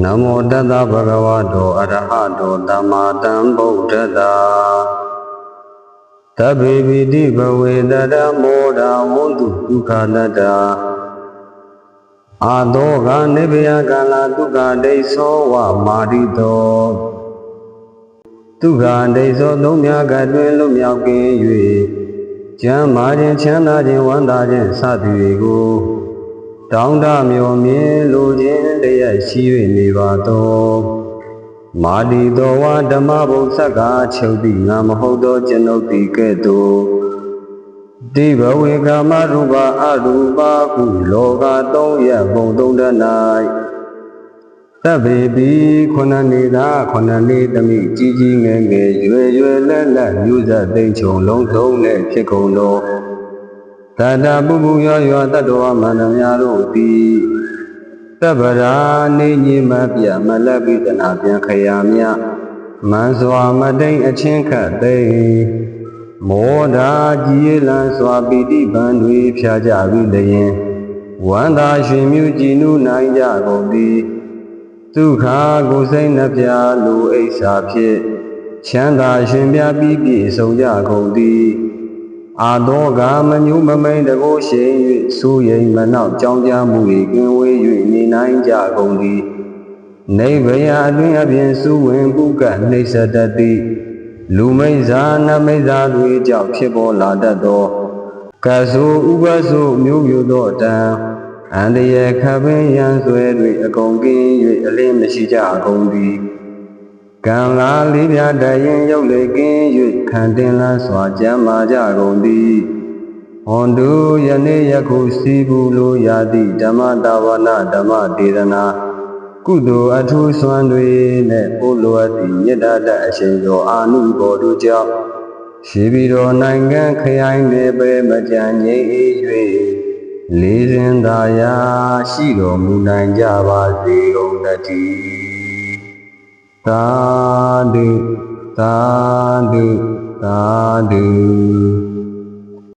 နမောတတ္တဗဂဝတောအရဟတောသမ္မာတံဗုဒ္ဓတာသဗ္ဗေပိတိဘဝေတရမောဒာဝန္တုဒုက္ခနတ္တာအာသောကနိဗ္ဗယကာလဒုက္ခဒိသောဝမာရိတောဒုက္ခဒိသောသုံးမြတ်ကတွင်လွတ်မြောက်ကင်း၍ကျမ်းမာခြင်းချမ်းသာခြင်းဝမ်းသာခြင်းစသည်တွေကို တောင်းတမြော်မြင်လိုခြင်းတည်းရရှိ၍နေပါသောမာဒီတော်ဝါဓမ္မဘုဆက်ကချုပ်သည့်ငါမဟုတ်သောကျွန်ုပ်ဒီကဲ့သို့ဒီဘဝေကာမရူပအရူပဟုလောကသုံးရပုံသုံးတ၌သဗ္ဗေပိခုနနေသာခုနနေတမိကြီးကြီးငယ်ငယ်ရွယ်ရွယ်လက်လက်မျိုးဆက်သိမ့်ချုံလုံးလုံးနဲ့ဖြစ်ကုန်သော တတပုပုရောရောတတ္တဝမန္တများတို့သည်တပ္ပရာနေကြီးမပြမလက်ပိတနာပြန်ခရာမြမန်စွာမတိန်အချင်းခတ်သိမ့်မောဒာကြည်လန်းစွာပိတိပံတွေဖြာကြပြီလျင်ဝန္တာရှင်မြူကြည်နုနိုင်ကြကုန်သည်ဒုက္ခကိုယ်စိတ်နှပြလူအိဆာဖြင့်ချမ်းသာရှင်ပြပြီးပြည့်စုံကြကုန်သည် အာသောကမညုမမိန်တကိုးရှိန်၍စူရိမ်မနောက်ကြောင်းကြမှု၏ကင်းဝေး၍နေနိုင်ကြကုန်သည်နေဗယအတွင်အပြင်စုဝင်ပုကနှိစ္စတတ်သည်လူမိစ္ဆာနမိစ္ဆာတွေကြောင့်ဖြစ်ပေါ်လာတတ်သောကဆုဥပဆုမျိုးမျိုးသောအတံအန္တရာယ်ခပင်ရန်ဆွဲတွေအကုန်ကင်း၍အလင်းမရှိကြကုန်သည် ကံလာလေးပြတရင်ရုပ်လေကင်း၍ခံတင်လန်းစွာကြမ်းမာကြကုန်သည်ဟွန်တုယနေ့ယခုစီဘူးလိုရာသည့်ဓမ္မတာဝနာဓမ္မဒေသနာကုသိုလ်အထူးစွမ်းတွေနဲ့ပို့လိုအပ်သည့်မေတ္တာတအရှင်သောအာနုဘော်တို့ကြောင့်ရှိပြီးတော်နိုင်ငံခရိုင်တွေပဲမကြံငြိမ်အေး၍လေးစဉ်သာယာရှိတော်မူနိုင်ကြပါစေကုန်သတည်း သာဓုသာဓုသာဓု